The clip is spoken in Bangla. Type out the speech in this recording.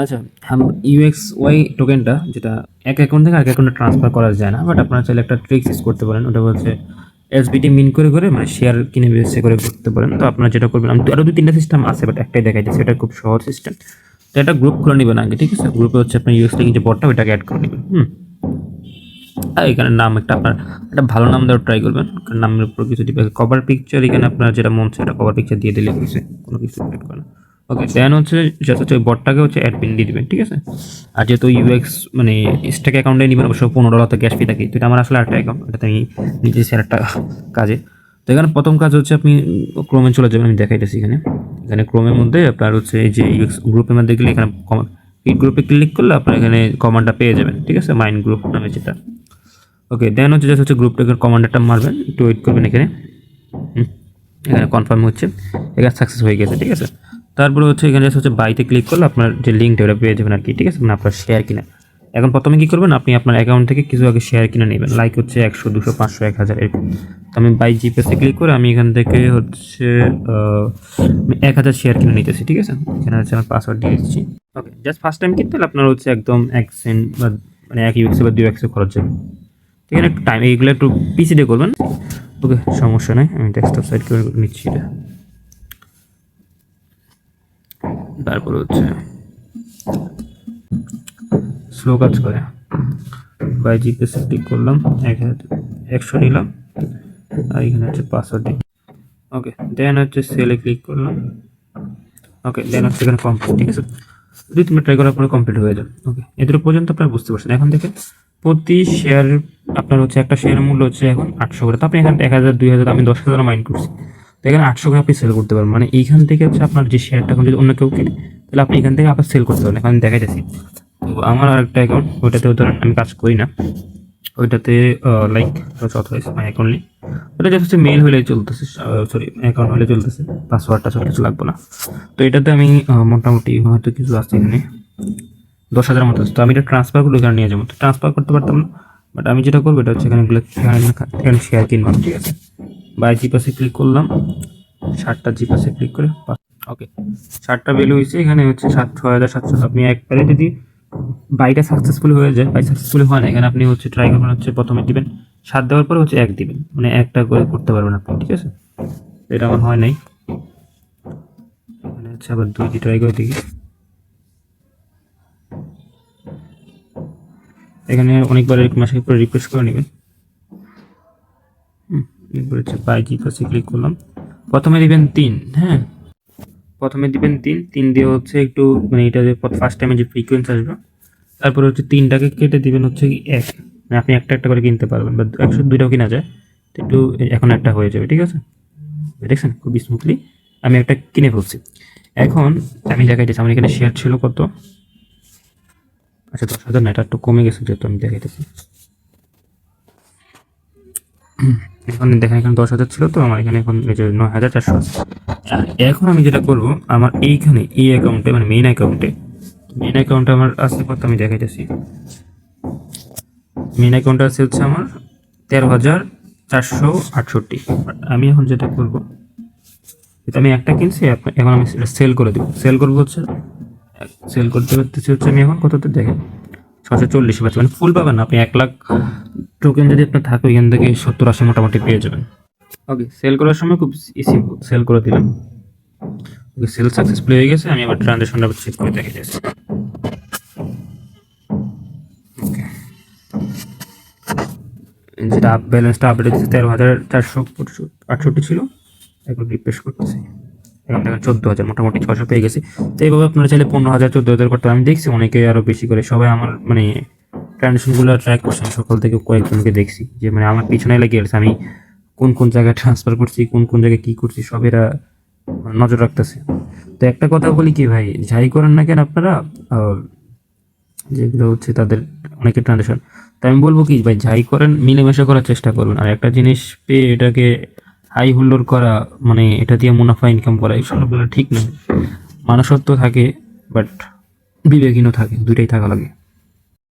আচ্ছা ইউএক্স ওয়াই টোকেনটা যেটা এক অ্যাকাউন্ট থেকে আরেক অ্যাকাউন্টে ট্রান্সফার করা যায় না বাট আপনারা চাইলে একটা ট্রিক্স ইউজ করতে পারেন। ওটা হচ্ছে এসবিটি মিন করে করে মানে শেয়ার কিনে বেসে করে করতে পারেন। তো আপনারা যেটা করবেন, আমি আরও দু তিনটা সিস্টেম আছে বাট একটাই দেখাই দিচ্ছি এটা খুব সহজ সিস্টেম তো একটা গ্রুপ খুলে নেবেন আগে, ঠিক আছে? গ্রুপে হচ্ছে আপনার ইউএক্স টেকিং যে বটটা ওইটাকে অ্যাড করে নেবেন, হুম? আর এখানে নাম একটা আপনার, একটা ভালো নাম দেওয়ার ট্রাই করবেন। নামের উপর কিছু দিবে কভার পিকচার এখানে আপনার যেটা মন সেটা কভার পিকচার দিয়ে দিলে কিছু কোনো কিছু করে ওকে দেন হচ্ছে ওই বটটাকে হচ্ছে অ্যাডমিন দিয়ে দিবেন, ঠিক আছে? আর যেহেতু ইউএক্স মানে স্টেক অ্যাকাউন্টে নিবেন, অবশ্য পনেরো ডলার তো ক্যাশ ফি থাকে তো এটা আমার আসলে একটা অ্যাকাউন্ট এটাতে আমি নিজে সের একটা কাজে। তো এখানে প্রথম কাজ হচ্ছে আপনি ক্রোমে চলে যাবেন, আমি দেখাইতেছি এখানে। এখানে ক্রোমের মধ্যে আপনার হচ্ছে এই যে ইউএক্স গ্রুপের মধ্যে গেলে এখানে এই গ্রুপে ক্লিক করলে আপনার এখানে কমান্ডটা পেয়ে যাবেন, ঠিক আছে? মাইন্ড গ্রুপ নামে যেটা। ওকে দেন হচ্ছে জাস্ট হচ্ছে গ্রুপটাকে কমান্ডারটা মারবেন, একটু ওয়েট করবেন এখানে। এখানে কনফার্ম হচ্ছে। এখানে সাকসেস হয়ে গেছে, ঠিক আছে? তারপরে হচ্ছে এখানে হচ্ছে বাইতে ক্লিক করলে আপনার যে লিঙ্কটা ওটা পেয়ে যাবেন আর কি ঠিক আছে? মানে আপনার শেয়ার কিনা। এখন প্রথমে কী করবেন? আপনি আপনার অ্যাকাউন্ট থেকে কিছু আগে শেয়ার কিনে নেবেন। লাইক হচ্ছে একশো, দুশো, পাঁচশো, এক হাজার, এরকম। তো আমি বাই জিপেসে ক্লিক করে আমি এখান থেকে হচ্ছে এক হাজার শেয়ার কিনে নিতেছি, ঠিক আছে? এখানে হচ্ছে আমার পাসওয়ার্ড দিয়ে দিচ্ছি। ওকে জাস্ট ফার্স্ট টাইম কিনতে আপনার হচ্ছে একদম এক সেন্ট বা মানে এক ইউএক্সে বা দুই এক্সে খরচ যাবে। এখানে টাইম এইগুলো একটু পিসি দিয়ে করবেন। ওকে সমস্যা নেই, আমি ডেস্কটপ সাইড করে নিচ্ছি এটা। তারপর হচ্ছে স্লো কাজ করে। বাই জিপিএসে ক্লিক করলাম হাজার একশো নিলাম, আর এখানে হচ্ছে পাসওয়ার্ড ওকে দেন হচ্ছে সেলে ক্লিক করলাম। ওকে দেন হচ্ছে এখানে কমপ্লিট ঠিক আছে? দুই তিনবার ট্রাই করার পরে কমপ্লিট হয়ে যাবে ওকে এদের পর্যন্ত আপনারা বুঝতে পারছেন। এখন থেকে প্রতি শেয়ার আপনার হচ্ছে একটা শেয়ারের মূল্য হচ্ছে এখন আটশো করে। তো আপনি এখানে এক হাজার, দুই হাজার, আমি দশ হাজার মাইন্ড করছি। এখানে আটশো করে আপনি সেল করতে পারবেন। মানে এইখান থেকে হচ্ছে আপনার যে শেয়ারটা এখন যদি অন্য কেউ কিনে, তাহলে আপনি এখান থেকে আবার সেল করতে পারেন এখন দেখা যাচ্ছে তো আমার আরেকটা অ্যাকাউন্ট ওইটাতে ধরেন আমি কাজ করি না। ওইটাতে লাইক অ্যাকাউন্টলি ওটা জাস্ট হচ্ছে মেল হলে চলতেছে সরি অ্যাকাউন্ট হলে চলতেছে। পাসওয়ার্ডটা সব কিছু লাগবে না। তো এটাতে আমি মোটামুটি হয়তো কিছু আছে এখানে। দশ হাজার মতো। তো আমি এটা ট্রান্সফার করলে এখানে নিয়ে যাব। তো ট্রান্সফার করতে পারতাম না। বাট আমি যেটা করব, এটা হচ্ছে এখানে এখানে শেয়ার কিনবো। ঠিক আছে? বাই জিপাসে ক্লিক করলাম। ষাটটা জিপাসে ক্লিক করে ওকে ষাটটা ভ্যালু হয়েছে, এখানে হচ্ছে সাত, ছয় হাজার সাতশো। আপনি একবারে যদি বাইটা সাকসেসফুল হয়ে যায় বাই সাকসেসফুল হয় না, এখানে আপনি হচ্ছে ট্রাই করবেন, হচ্ছে প্রথমে দিবেন। সাত দেওয়ার পরে হচ্ছে এক দিবেন। মানে একটা করে করতে পারবেন আপনি, ঠিক আছে? এটা আমার হয় নাই। এখানে হচ্ছে আবার দুইটি ট্রাই করে দেখি। এখানে অনেকবার এরকম মাসে করে রিফ্রেশ করে নেবেন। হুম, এরপর হচ্ছে বাই জি ক্লিক করলাম। প্রথমে দিবেন তিন হ্যাঁ? প্রথমে দিবেন তিন তিন দিয়ে হচ্ছে একটু মানে এটা ফার্স্ট টাইমে যে ফ্রিকোয়েন্সি আসবে তারপরে হচ্ছে তিনটাকে কেটে দিবেন হচ্ছে এক। মানে আপনি একটা একটা করে কিনতে পারবেন বা একশো দুইটাও কিনা যায় তো একটু এখন একটা হয়ে যাবে ঠিক আছে? দেখছেন? খুবই স্মুথলি আমি একটা কিনে ফেলছি। এখন আমি দেখাইতেছি আমার এখানে শেয়ার ছিল কত? আচ্ছা দশ হাজার না এটা একটু কমে গেছে যেহেতু আমি দেখাইতেছি। এখন দেখেন এখানে দশ হাজার ছিল তো, আমার এখানে এখন এই যে নয় হাজার চারশো আছে। আর এখন আমি যেটা করব, আমার এইখানে এই অ্যাকাউন্টে মানে মেইন অ্যাকাউন্টে মেইন অ্যাকাউন্টে আমার আছে কত আমি দেখাইতেছি। মেইন অ্যাকাউন্টে আছে হচ্ছে আমার তেরো হাজার চারশো আটষট্টি। আমি এখন যেটা করব এটা আমি একটা কিনছি এখন আমি সেল করে দেবো। সেল করব হচ্ছে সেল করতে পারতেছি হচ্ছে আমি এখন কততে দেখেন। ছশো চল্লিশ পাচ্ছি মানে ফুল পাবেন আপনি এক লাখ টোকেন যদি আপনার থাকে ওইখান থেকে সত্তর আশি মোটামুটি পেয়ে যাবেন। ওকে সেল করার সময় খুব ইসি সেল করে দিলাম। ওকে সেল সাকসেসফুল হয়ে গেছে আমি আবার ট্রানজাকশনটা চেক করে দেখে যাচ্ছি যেটা ব্যালেন্সটা আপডেট হচ্ছে তেরো হাজার চারশো আটষট্টি ছিল এখন রিফ্রেশ করতেছি। এখন চোদ্দ হাজার মোটামুটি ছশো পেয়ে গেছি। তো এইভাবে আপনারা চাইলে পনেরো হাজার চোদ্দ হাজার করতে আমি দেখছি অনেকে আরও বেশি করে। সবাই আমার মানে ট্রানজেকশনগুলো ট্র্যাক করছে। আমি সকাল থেকে কয়েকজনকে দেখছি যে মানে আমার পিছনে লেগে গেছে। আমি কোন কোন জায়গায় ট্রান্সফার করছি, কোন কোন জায়গায় কী করছি, সব এরা নজর রাখতেছে। তো একটা কথা বলি কি ভাই, যাই করেন না কেন আপনারা যেগুলো হচ্ছে তাদের অনেকে ট্রানজেকশন। তাই আমি বলব কি ভাই, যাই করেন, মিলেমিশে করার চেষ্টা করবেন আর একটা জিনিস পেয়ে এটাকে হাই হুল্লোর করা মানে এটা দিয়ে মুনাফা ইনকাম করা এই সবগুলো ঠিক নয়। মানুষত্ব থাকে বাট বিবেকহীনও থাকে দুটাই থাকা লাগে।